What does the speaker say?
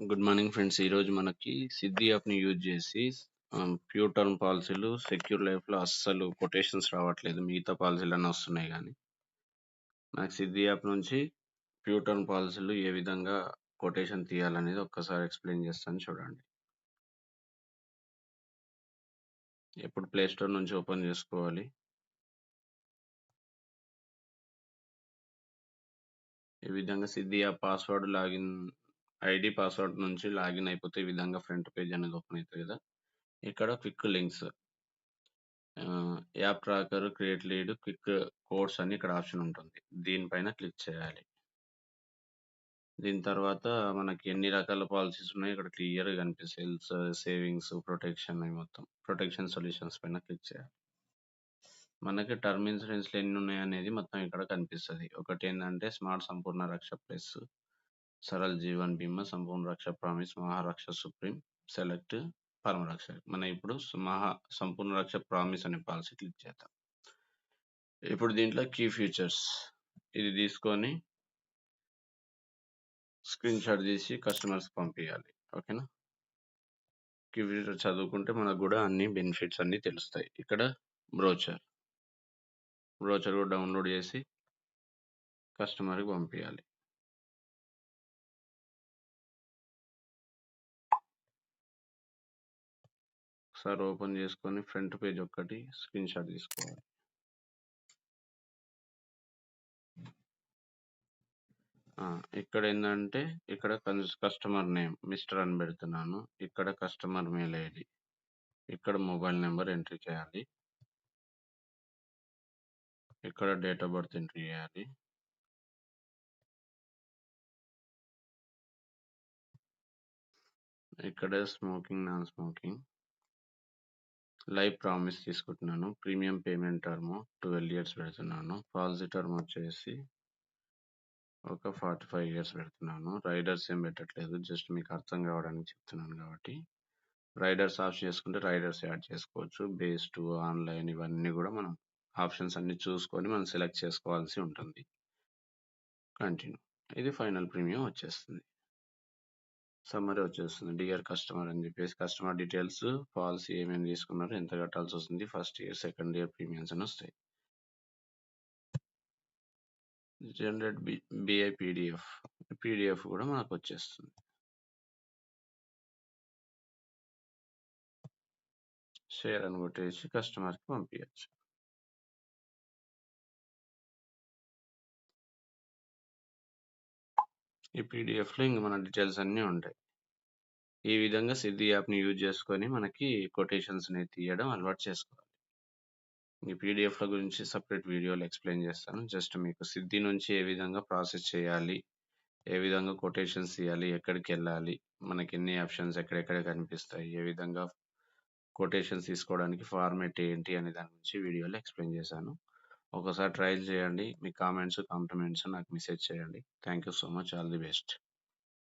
Good morning friends. ఈరోజు మనకి సిద్ధి యాప్‌ని యూజ్ చేసి ప్యూర్ టర్మ్ పాలసీలు సెక్యూర్ లైఫ్‌లో అస్సలు కొటేషన్స్ రావట్లేదు. మిగతా పాలసీలన్నీ వస్తున్నాయి కానీ నాకు సిద్ధి యాప్ నుంచి ప్యూర్ టర్మ్ పాలసీలు ఏ విధంగా కొటేషన్ తీయాలనేది ఒక్కసారి ఎక్స్‌ప్లెయిన్ చేస్తాను చూడండి. ఎప్పుడు ప్లే స్టోర్ నుంచి ఓపెన్ చేసుకోవాలి. ఈ విధంగా Siddhi app password login ID password నుంచి లాగిన్ అయిపోతే ఈ విధంగా ఫ్రంట్ పేజ్ అనేది ఓపెన్ అవుతుంది కదా! ఇక్కడ quick links app tracker, create lead, quick codes అని ఇక్కడ ఆప్షన్ ఉంటుంది. దీనిపైన క్లిక్ చేయాలి. దీని తర్వాత మనకి ఎన్ని రకాల పాలసీస్ ఉన్నాయో ఇక్కడ క్లియర్‌గా కనిపిస్తాయి. హెల్త్, సేవింగ్స్, ప్రొటెక్షన్ అవి మొత్తం. ప్రొటెక్షన్ సొల్యూషన్స్ పైన క్లిక్ చేయాలి. మనకి టర్మ్ ఇన్సూరెన్స్‌లు ఎన్ని ఉన్నాయనేది మొత్తం ఇక్కడ కనిపిస్తుంది ఒకటి ఏంటంటే స్మార్ట్ సంపూర్ణ రక్ష ప్లస్, సరల్ జీవన్ బీమా, సంపూర్ణ Raksha promise, Maharaksha supreme, select, పరమ రక్ష. మనం ఇప్పుడు మహా సంపూర్ణ రక్ష ప్రామిస్ అనే పాలసీ క్లిక్ చేద్దాం. ఇప్పుడు దీంట్లో కీ ఫీచర్స్ ఇది తీసుకొని స్క్రీన్ షాట్ తీసి కస్టమర్స్‌కి పంపించాలి ఓకేనా? కీ ఫీచర్స్ చదువుకుంటే మనకు కూడా అన్ని బెనిఫిట్స్ అన్నీ తెలుస్తాయి. ఇక్కడ బ్రోచర్. బ్రోచర్ కూడా డౌన్‌లోడ్ చేసి కస్టమర్‌కి పంపించాలి ఒకసారి ఓపెన్ చేసుకొని ఫ్రంట్ పేజ్ ఒక్కటి స్క్రీన్ షాట్ తీసుకోవాలి. ఇక్కడ ఏంటంటే ఇక్కడ కస్టమర్ నేమ్ మిస్టర్ అని పెడుతున్నాను. ఇక్కడ కస్టమర్ మెయిల్ ఐడి ఇక్కడ మొబైల్ నెంబర్ ఎంట్రీ చేయాలి. ఇక్కడ డేట్ ఆఫ్ బర్త్ ఎంట్రీ చేయాలి. ఇక్కడ smoking, non smoking. Life promise తీసుకుంటున్నాను. ప్రీమియం పేమెంట్ టర్మ్ 12 ఇయర్స్ పెడుతున్నాను. పాలసీ టర్మ్ వచ్చేసి ఒక 45 ఇయర్స్ పెడుతున్నాను. రైడర్స్ ఏం పెట్టట్లేదు. జస్ట్ మీకు అర్థం కావడానికి చెప్తున్నాను కాబట్టి. రైడర్స్ ఆఫ్ చేసుకుంటే రైడర్స్ యాడ్ చేసుకోవచ్చు. బేస్ 2 ఆన్‌లైన్ ఇవన్నీ కూడా మనం ఆప్షన్స్ అన్ని చూసుకొని మనం సెలెక్ట్ చేసుకోవాల్సి ఉంటుంది. కంటిన్యూ. ఇది ఫైనల్ ప్రీమియం వచ్చేస్తుంది. సమ్మరీ వచ్చేస్తుంది. డియర్ కస్టమర్ అని చెప్పేసి కస్టమర్ డీటెయిల్స్, పాలసీ ఏమేమి తీసుకున్నారు, ఎంత కట్టాల్సి వస్తుంది first year, second year premiums అని వస్తాయి. Generate B BI PDF PDF కూడా మనకొచ్చేస్తుంది. షేర్ అని కొట్టేసి కస్టమర్‌కి పంపించచ్చు ఈ పీడిఎఫ్లో ఇంక మన డీటెయిల్స్ అన్నీ ఉంటాయి. ఈ విధంగా సిద్ధి యాప్‌ని యూజ్ చేసుకొని మనకి కొటేషన్స్‌ని తీయడం అలవాటు చేసుకోవాలి. ఈ పీడిఎఫ్ల గురించి సెపరేట్ వీడియోలు ఎక్స్‌ప్లెయిన్ చేస్తాను. జస్ట్ మీకు సిద్ధి నుంచి ఏ విధంగా ప్రాసెస్ చేయాలి, ఏ విధంగా కొటేషన్స్ తీయాలి, ఎక్కడికెళ్ళాలి, మనకి ఎన్ని ఆప్షన్స్ ఎక్కడెక్కడ కనిపిస్తాయి, ఏ విధంగా కొటేషన్స్ తీసుకోవడానికి ఫార్మాట్ ఏంటి అనే దాని గురించి వీడియోలో ఎక్స్‌ప్లెయిన్ చేశాను. ఒకసారి ట్రయల్ చేయండి. మీ కామెంట్స్, కాంప్లిమెంట్స్ నాకు మెసేజ్ చేయండి. Thank you so much. All the best.